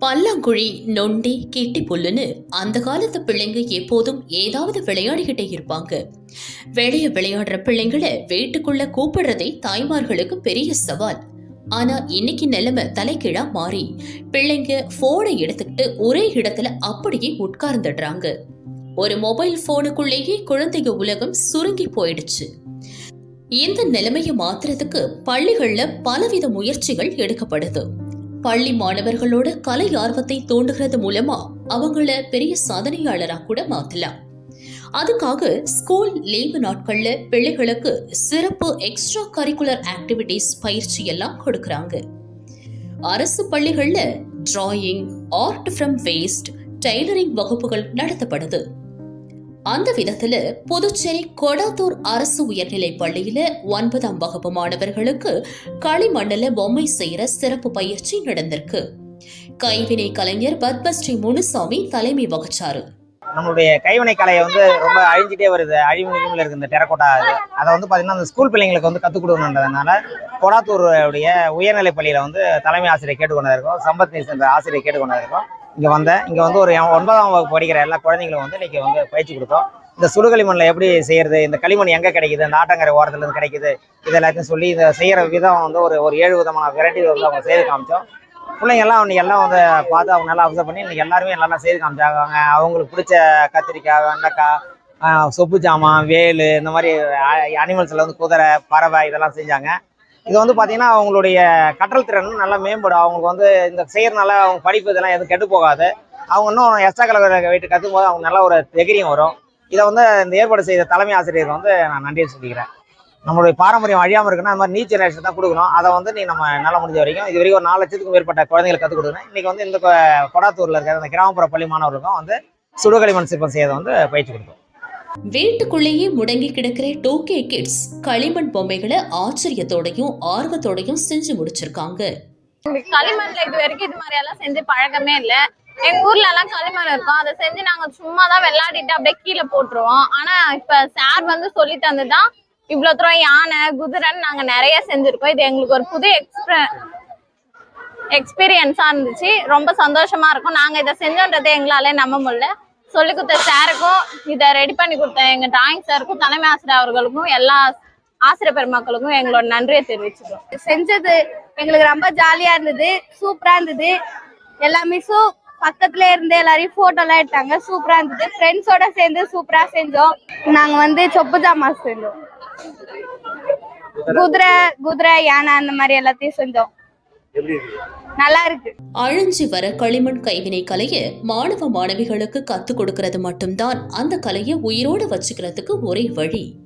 பல்லாங்குழி நொண்டி கிட்டி புல்லுன்னு அந்த காலத்து பிள்ளைங்க எப்போதும் ஏதாவது விளையாடிக்கிட்டே இருப்பாங்க. வெளிய விளையாடுற பிள்ளைங்களை வீட்டுக்குள்ள கூப்பிடுறதே தாய்மார்களுக்கு பெரிய சவால். ஆனா இன்னைக்கு நிலைமை தலைகீழா மாறி பிள்ளைங்க போனை எடுத்துக்கிட்டு ஒரே இடத்துல அப்படியே உட்கார்ந்துடுறாங்க. ஒரு மொபைல் போனுக்குள்ளேயே குழந்தைங்க உலகம் சுருங்கி போயிடுச்சு. இந்த நிலைமையை மாத்துறதுக்கு பள்ளிகள்ல பலவித முயற்சிகள் எடுக்கப்படுது. பள்ளி மாணவர்களோட கலை ஆர்வத்தை தோண்டுகிறது மூலமா அவங்கள பெரிய சாதனையாளராக கூட மாத்தலாம். அதுக்காக ஸ்கூல் லீவு நாட்கள்ல பிள்ளைகளுக்கு சிறப்பு எக்ஸ்ட்ரா கரிக்குலர் ஆக்டிவிட்டீஸ் பயிற்சி எல்லாம் கொடுக்கறாங்க. அரசு பள்ளிகள்ல drawing art from waste tailoring வகுப்புகள் நடத்தப்படுது. அந்த விதத்துல புதுச்சேரி கொடாத்தூர் அரசு உயர்நிலைப் பள்ளியில ஒன்பதாம் வகுப்பு மாணவர்களுக்கு களிமண்ணில் பொம்மை செய்யற சிறப்பு பயிற்சி நடந்திருக்கு. கைவினை கலைஞர் பத்மஸ்ரீ முனுசாமி தலைமை வகிச்சாரு. நம்மளுடைய கைவினை கலையை வந்து ரொம்ப அழிஞ்சிட்டே வருது. அழிவு நிலைமையில் இருக்கு இந்த டெரக்கோட்டா அதை வந்து பார்த்தீங்கன்னா அந்த ஸ்கூல் பிள்ளைங்களுக்கு வந்து கற்றுக் கொடுக்கணுன்றதுனால கொடாத்தூருடைய உயர்நிலை பள்ளியில் வந்து தலைமை ஆசிரியர் கேட்டுக்கொண்டா இருக்கோம். சம்பத் நேஸ் ஆசிரியர் கேட்டுக்கொண்டா இருக்கோம். இங்கே வந்தேன். இங்கே வந்து ஒரு ஒன்பதாம் வகுப்பு படிக்கிற எல்லா குழந்தைங்களும் வந்து இன்றைக்கி வந்து பயிற்சி கொடுத்தோம். இந்த சுடுகளிமண்ணில் எப்படி செய்கிறது இந்த களிமண் எங்கே கிடைக்குது இந்த ஆட்டங்கரை ஓரத்துலேருந்து கிடைக்குது இது எல்லாத்தையும் சொல்லி இதை செய்கிற விதம் வந்து ஒரு ஒரு ஏழு விதமான வெரைட்டி வந்து அவங்க செய்து காமிச்சோம். பிள்ளைங்க எல்லாம் இன்னைக்கு எல்லாம் வந்து பார்த்து அவங்க நல்லா அப்சர்வ் பண்ணி இன்னைக்கு எல்லாருமே நல்லா செய்து காமிச்சாங்க. அவங்களுக்கு பிடிச்ச கத்திரிக்காய் வெண்டைக்காய் சொப்பு ஜாமான் வேலு இந்த மாதிரி அனிமல்ஸில் வந்து குதிரை பறவை இதெல்லாம் செஞ்சாங்க. இது வந்து பார்த்தீங்கன்னா அவங்களுடைய கற்றல் திறனும் நல்லா மேம்படும். அவங்களுக்கு வந்து இந்த செய்யறதுனால அவங்க படிப்பு இதெல்லாம் எதுவும் கெட்டு போகாது. அவங்க இன்னும் எக்ஸ்ட்ரா கலர் வெயிட் கற்றுக்கும் போது அவங்க நல்ல ஒரு தைரியம் வரும். இதை வந்து இந்த ஏற்பாடு செய்த தலைமை ஆசிரியர் வந்து நான் நன்றியை சொல்லிக்கிறேன். நம்மளுடைய பாரம்பரியம் அழியாமல் இருக்குன்னா அந்த மாதிரி நீ ஜெனரேஷன் தான் கொடுக்கணும். அதை வந்து நீ நம்ம நல்லா முடிஞ்ச வரைக்கும் இது வரைக்கும் ஒரு நாலு லட்சத்துக்கும் மேற்பட்ட குழந்தைங்களுக்கு கற்றுக் கொடுக்குறேன் இன்னைக்கு வந்து இந்த கொடாத்தூரில் இருக்கிற அந்த கிராமப்புற பள்ளி மாணவர்களுக்கும் வந்து சுடுகளிமண் சிற்பம் செய்யறதை வந்து பயிற்சி கொடுக்கும். வீட்டுக்குள்ளேயே முடங்கி கிடக்கிற டூ கே கிட்ஸ் களிமண் பொம்மைகளை ஆச்சரியத்தோடையும் ஆர்வத்தோடையும் செஞ்சு முடிச்சிருக்காங்க. களிமண்ல இது வரைக்கும் இது மாதிரி எல்லாம் செஞ்சு பழக்கமே இல்ல. எங்க ஊர்ல எல்லாம் களிமண் இருக்கும். அதை செஞ்சு நாங்க சும்மா தான் விளையாடிட்டு அப்படியே கீழே போட்டுருவோம். ஆனா இப்ப சார் வந்து சொல்லி தந்துதான் இவ்வளவு தூரம் யானை குதிரைன்னு நாங்க நிறைய செஞ்சிருக்கோம். இது எங்களுக்கு ஒரு புது எக்ஸ்பீ எக்ஸ்பீரியன்ஸா இருந்துச்சு. ரொம்ப சந்தோஷமா இருக்கும். நாங்க இதை செஞ்சோன்றதை எங்களாலே நம்ப முடியல. சொல்லி கொடுத்த சாருக்கும் இதை ரெடி பண்ணி கொடுத்த எங்க டிராயிங் சாருக்கும் தலைமை ஆசிரியர் அவர்களுக்கும் எல்லா ஆசிரியர் பெருமக்களுக்கும் எங்களோட நன்றியை தெரிவிச்சுக்கிறோம். செஞ்சது எங்களுக்கு ரொம்ப ஜாலியா இருந்தது சூப்பரா இருந்தது. எல்லா மிஸ்ஸும் பக்கத்துல இருந்து எல்லாரையும் போட்டோ எல்லாம் எடுத்தாங்க சூப்பரா இருந்தது. ஃப்ரெண்ட்ஸோட சேர்ந்து சூப்பரா செஞ்சோம். நாங்க வந்து சொப்பு ஜாமான் செஞ்சோம். குதிரை குதிரை யானை அந்த மாதிரி எல்லாத்தையும் செஞ்சோம். நல்லா இருக்கு. அழிஞ்சு வர களிமண் கைவினை கலையை மாணவ மாணவிகளுக்கு கத்துக் கொடுக்கறது மட்டும்தான். அந்த கலையை உயிரோட வச்சுக்கிறதுக்கு ஒரே வழி.